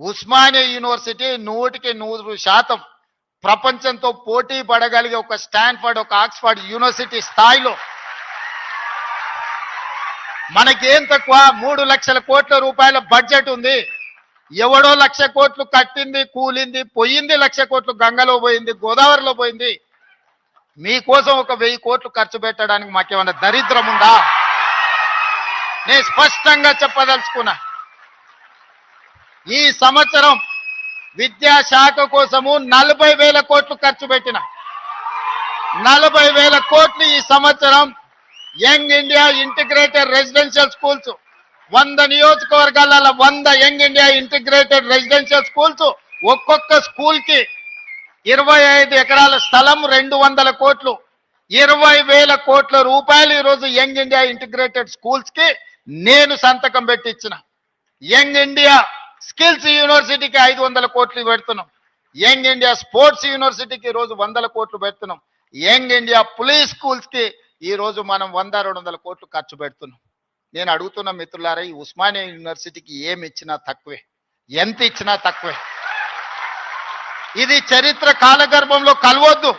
Osmania university నూటికి నూరు శాతం ప్రపంచంతో పోటీ పడగలిగే ఒక స్టాన్ఫర్డ్ ఒక ఆక్స్ఫర్డ్ యూనివర్సిటీ స్థాయిలో. మనకేం తక్కువ? మూడు లక్షల కోట్ల రూపాయల బడ్జెట్ ఉంది. ఎవడో లక్ష కోట్లు కట్టింది కూలింది పోయింది లక్ష కోట్లు గంగలో పోయింది గోదావరిలో పోయింది. మీకోసం ఒక వెయ్యి కోట్లు ఖర్చు పెట్టడానికి మాకేమన్నా దరిద్రం ఉందా? నేను స్పష్టంగా చెప్పదలుచుకున్నా. ఈ సంవత్సరం విద్యాశాఖ కోసము నలభై వేల కోట్లు ఖర్చు పెట్టిన. నలభై వేల కోట్లు ఈ సంవత్సరం young India integrated residential schools వంద నియోజకవర్గాల వంద young India integrated residential schools ఒక్కొక్క స్కూల్కి ఇరవై ఐదు ఎకరాల స్థలం రెండు వందల కోట్లు ఇరవై వేల కోట్ల రూపాయలు ఈరోజు యంగ్ ఇండియా ఇంటిగ్రేటెడ్ స్కూల్స్కి నేను సంతకం పెట్టించిన యంగ్ ఇండియా స్కిల్స్ యూనివర్సిటీకి ఐదు వందల కోట్లు పెడుతున్నాం. యంగ్ ఇండియా స్పోర్ట్స్ యూనివర్సిటీకి రోజు వందల కోట్లు పెడుతున్నాం. యంగ్ ఇండియా పులీస్ స్కూల్స్కి ఈ రోజు మనం వంద రెండు వందల కోట్లు ఖర్చు పెడుతున్నాం. నేను అడుగుతున్న మిత్రులారా ఈ ఉస్మానియా యూనివర్సిటీకి ఏమి ఇచ్చినా తక్కువే. ఎంత ఇచ్చినా తక్కువే. ఇది చరిత్ర కాలగర్భంలో కలవద్దు.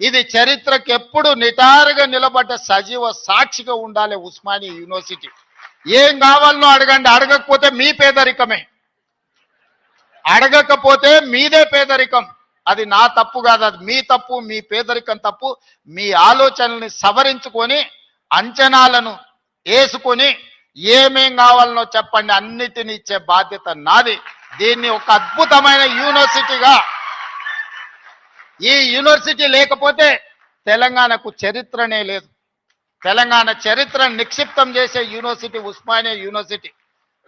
ఇది చరిత్రకు ఎప్పుడు నిటారుగా నిలబడ్డ సజీవ సాక్షిగా ఉండాలి ఉస్మానియా యూనివర్సిటీ. ఏం కావాలనో అడగండి. అడగకపోతే మీ పేదరికమే. అడగకపోతే మీదే పేదరికం. అది నా తప్పు కాదు అది మీ తప్పు మీ పేదరికం తప్పు. మీ ఆలోచనల్ని సవరించుకొని అంచనాలను వేసుకొని ఏమేం కావాలనో చెప్పండి అన్నిటిని ఇచ్చే బాధ్యత నాది. దీన్ని ఒక అద్భుతమైన యూనివర్సిటీగా ఈ యూనివర్సిటీ లేకపోతే తెలంగాణకు చరిత్రనే లేదు. తెలంగాణ చరిత్రను నిక్షిప్తం చేసే యూనివర్సిటీ ఉస్మానియా యూనివర్సిటీ.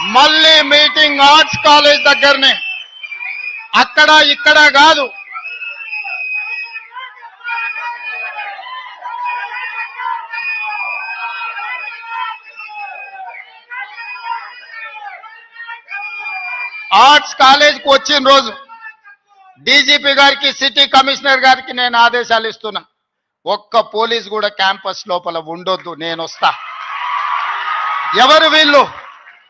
మళ్ళీ మీటింగ్ ఆర్ట్స్ కాలేజ్ దగ్గరనే. అక్కడ ఇక్కడ కాదు. ఆర్ట్స్ కాలేజ్కి వచ్చిన రోజు డీజీపీ గారికి సిటీ కమిషనర్ గారికి నేను ఆదేశాలు ఇస్తున్నా. ఒక్క పోలీస్ కూడా క్యాంపస్ లోపల ఉండొద్దు. నేను వస్తా. ఎవరు వీళ్ళు?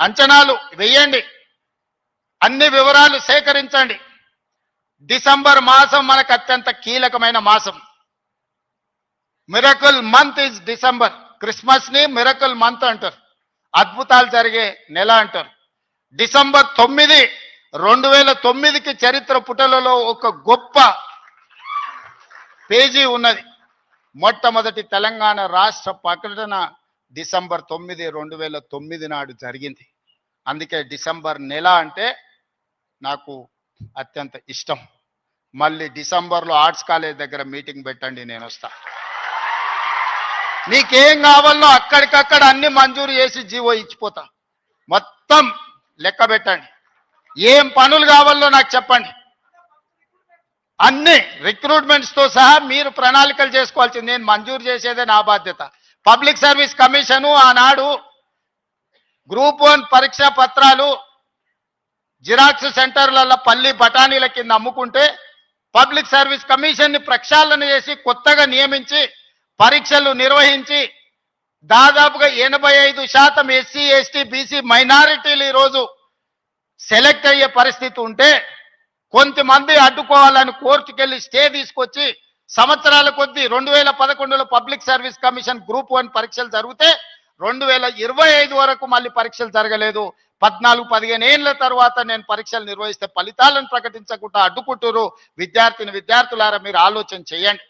అంచనాలు వేయండి. అన్ని వివరాలు సేకరించండి. డిసెంబర్ మాసం మనకు అత్యంత కీలకమైన మాసం. Miracle month is December. క్రిస్మస్ని miracle month అంటారు. అద్భుతాలు జరిగే నెల అంటారు. డిసెంబర్ తొమ్మిది రెండు వేల తొమ్మిదికి చరిత్ర పుటలలో ఒక గొప్ప పేజీ ఉన్నది. మొట్టమొదటి తెలంగాణ రాష్ట్ర ప్రకటన డిసెంబర్ తొమ్మిది రెండు వేల తొమ్మిది నాడు జరిగింది. అందుకే డిసెంబర్ నెల అంటే నాకు అత్యంత ఇష్టం. మళ్ళీ డిసెంబర్లో ఆర్ట్స్ కాలేజ్ దగ్గర మీటింగ్ పెట్టండి నేను వస్తా. నీకేం కావాలో అక్కడికక్కడ అన్ని మంజూరు చేసి జీవో ఇచ్చిపోతా. మొత్తం లెక్క పెట్టండి. ఏం పనులు కావాలో నాకు చెప్పండి. అన్ని రిక్రూట్మెంట్స్తో సహా మీరు ప్రణాళికలు చేసుకోవాల్సింది. నేను మంజూరు చేసేదే నా బాధ్యత. పబ్లిక్ సర్వీస్ కమిషను ఆనాడు గ్రూప్ వన్ పరీక్ష పత్రాలు జిరాక్స్ సెంటర్లలో పల్లి బఠానీల కింద అమ్ముకుంటే పబ్లిక్ సర్వీస్ కమిషన్ని ప్రక్షాళన చేసి కొత్తగా నియమించి పరీక్షలు నిర్వహించి దాదాపుగా ఎనభై ఐదు శాతం ఎస్సీ ఎస్టీ బీసీ మైనారిటీలు ఈరోజు సెలెక్ట్ అయ్యే పరిస్థితి ఉంటే కొంతమంది అడ్డుకోవాలని కోర్టుకెళ్ళి స్టే తీసుకొచ్చి సంవత్సరాల కొద్దీ రెండు వేల పదకొండులో public service commission group one పరీక్షలు జరిగితే రెండు వేల ఇరవై ఐదు వరకు మళ్ళీ పరీక్షలు జరగలేదు. పద్నాలుగు పదిహేను ఏళ్ళ తర్వాత నేను పరీక్షలు నిర్వహిస్తే ఫలితాలను ప్రకటించకుండా అడ్డుకుంటురు విద్యార్థిని విద్యార్థులారా మీరు ఆలోచన చేయండి.